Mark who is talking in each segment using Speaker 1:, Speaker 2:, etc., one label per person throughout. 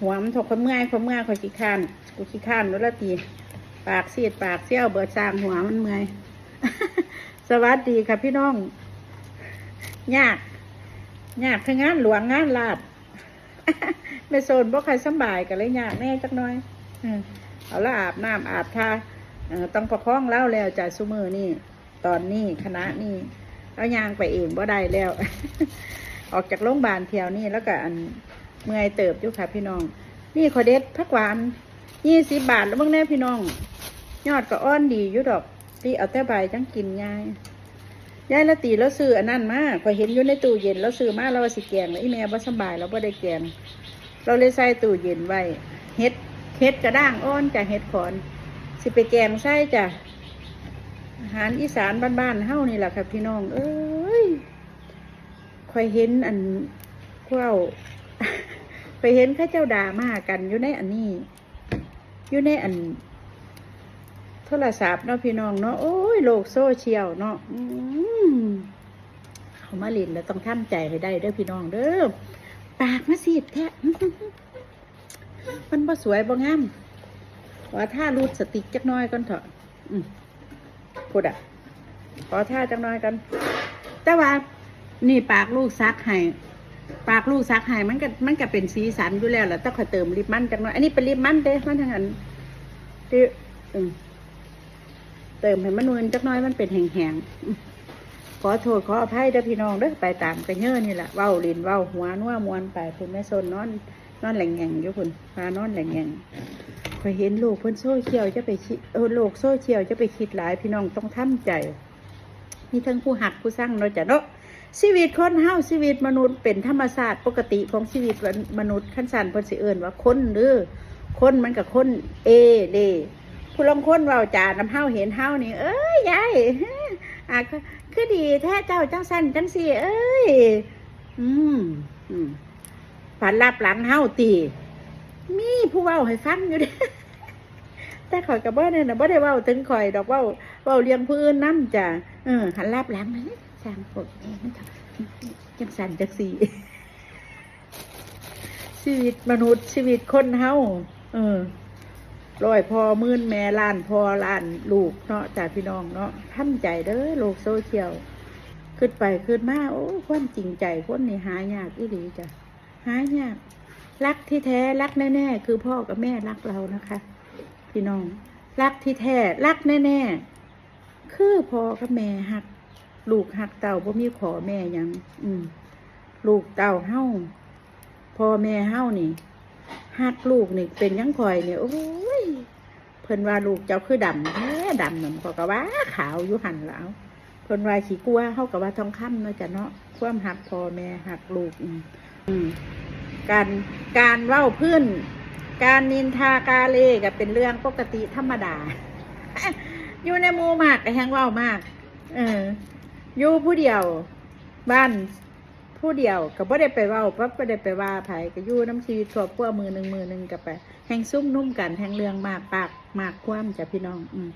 Speaker 1: หัวมันถกคนเมื่อยคนเมื่อยคนขี้ข้านกูขี้ข้านรถละตีปากซีดปากเซี่ยวเบิดสร้างหัวมันเมื่อยสวัสดีค่ะพี่น้องยากยากทั้งงานหลวงงานลาดไม่โซนบ่ใครสบายกันเลยยากแน่จักหน้อยเอาละอาบน้ำอาบทาต้องประคองเล่าแล้วจ่ากซุมือนี่ ตอนนี้คณะนี่เอายางไปเองบ่ได้แล้ว ออกจากโรงพยาบาลเที่ยวนี่แล้วก็อัน เมื่อยเติบอยู่ค่ะพี่น้อง นี่ขอเด็ดผักหวานยี่สิบบาทแล้วเบิ่งแน่พี่น้อง ยอดก็อ้อนดีอยู่ดอกตีเอาแต่ใบจังกินง่ายยายละตีแล้วซื้ออันนั้นมาขอยเห็นอยู่ในตู้เย็นแล้วซื้อมาเราว่าสิแกงแล้วอีแม่บ่สบายเราบ่ได้แกงเราเลยใส่ตู้เย็นไว้เฮ็ดเฮ็ดกระด้างอ้อนจ้ะเฮ็ดขอนสิไปแกงใส่จ้ะอาหารอีสานบ้านๆเฮานี่แหละค่ะพี่น้อง เอ้ยคอยเห็นอันพว ไปเห็นข้าเจ้าด่ามากันอยู่ในอันนี้ อยู่ในอัน โทรศัพท์เนาะพี่น้องเนาะโอ้ยโลกโซเชียลเนาะเขามาลินแล้วต้องทำใจให้ได้เด้อพี่น้องเด้อปากมาสีดแท้มันบ่สวยบ่งามขอท่ารูดสติกจักน้อยก่อนเถอะพูดอะขอท่าจักน้อยกัน แต่ว่า นี่ปากลูกซักให้ ปากลูกซักให้มันก็มันก็เป็นสีสันอยู่แล้วแหละต้องคอยเติมลิปมันจักหน้อยอันนี้เป็นลิปมันเด้มันทางนั้นที่เติมให้มันนวลจักหน้อยมันเป็นแห้งๆขอโทษขออภัยเด้อพี่น้องเด้อไปตามกันเยอะนี่แหละเว้าลินเว้าหัวนัวมวนไปคุณแม่ซนนอนนอนแหลงแง่งอยู่คุณพานอนแหลงแง่งพอยเห็นลูกเพิ่นโซ่เชียวจะไปคิดเออโลกโซ่เชียวจะไปคิดหลายพี่น้องต้องทำใจมีทั้งผู้หักผู้สร้างเนาะจ้ะเนาะ ชีวิตคนเฮาชีวิตมนุษย์เป็นธรรมชาติปกติของชีวิตมนุษย์ขั้นสันเพิ่นสิเอิ้นว่าคนหรือคนมันกับคนเอเดผู้ลางคนเว้าจาน้ำเฮาเห็นเฮานี่ เอ้ยยายอะคือดีแท้เจ้าจังสันจังสี่เอ้ย อืมอืมฝันรับหลังเฮาตีมีผู้เว้าให้ฟังอยู่เด้แต่ข่อยกับเบ่เนี่ยนะบ่ได้เว้าถึงข่อยดอกเว้า เว้าเลี้ยงผู้อื่นนำจ้ะเออหันรับหลังนะสร้างพวกนี้มันจังสันจังสีชีวิตมนุษย์ชีวิตคนเฮาเออร้อยพอมื่นแม่ล้านพอล้านลูกเนาะจ้ะพี่น้องเนาะทำใจเด้อโลกโซเชียลขึ้นไปขึ้นมาโอ้ความจริงใจคนนี่หายากอีหลีจ้ะหายากรักที่แท้รักแน่ ๆ คือพ่อกับแม่รักเรานะคะ พี่น้อง รักที่แท้รักแน่ ๆ คือพ่อกับแม่หัก ลูกหักเต่าบ่มีขอแม่ยังอืมลูกเต่าเฮ้าพ่อแม่เฮ้านี่หักลูกนี่เป็นยังคอยเนี่ยโอ้ยเพิ่นว่าลูกเจ้าคือดำแท้ดำหนั่นก็กะว่าขาวอยู่หันแล้วเพิ่นว่าขี้กลัวเฮากับว่าทองคำเนาะจ้ะเนาะความหักพ่อแม่หักลูกอืมอืมการการเว้าพื้น การนินทากาเลก็เป็นเรื่องปกติธรรมดา อยู่ในหมู่มากก็แหงเว้ามาก เออ อยู่ผู้เดียว บ้านผู้เดียวก็บ่ได้ไปเว้าปั๊บบ่ได้ไปว่าไผก็อยู่น้ำชีวิตครอบครัวมือหนึ่งมือหนึ่งก็ไป แหงซุ่มนุ่มกันแหงเรื่องมากปากมากความจ้ะพี่น้อง อืม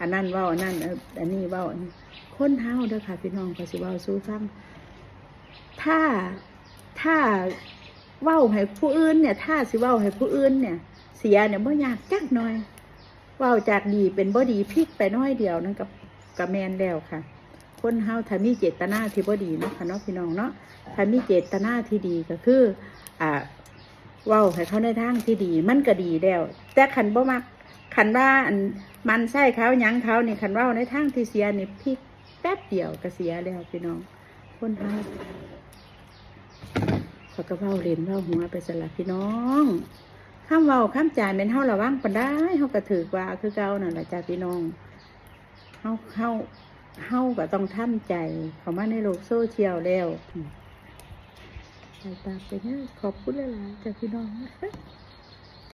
Speaker 1: อันนั้นเว้าอันนั้นอันนี้เว้าอันนี้คนเฮาเด้อค่ะ พี่น้องก็สิเว้าสู้ฟังถ้าถ้าเว้าให้ผู้อื่นเนี่ย ถ้าสิเว้าให้ผู้อื่นเนี่ย เสียเนี่ยบ่ยากจักหน่อย ว้าจากดีเป็นบ่ดีพลิกไปน้อยเดียวนั่นกับกับแมนแล้วค่ะ คนเฮาถ้ามีเจตนาที่บ่ดีเนาะค่ะเนาะพี่น้องเนาะถ้ามีเจตนาที่ดีก็คือ อ่าว้าให้เขาในทางที่ดี มันก็ดีแล้ว แต่ขันบ่มักขันว่ามันใช่เขายังเขานี่ขันว้าในทางที่เสียนี่พลิกแป๊บเดียวก็เสียแล้วพี่น้อง คนเฮาเขาก็เว้าเล่นเว้าหัวไปสลับพี่น้อง ข้ามเว้าข้ามจ่ายเป็นเฮาระว่างปันได้เฮาก็ถือว่าคือเก่านั่นแหละจ้าพี่น้องเฮาเฮาเฮาก็ต้องทำใจ เขามาในโลกโซเชียลแล้วไปตามไปเนี่ยขอบคุณหลายๆจ้าพี่น้อง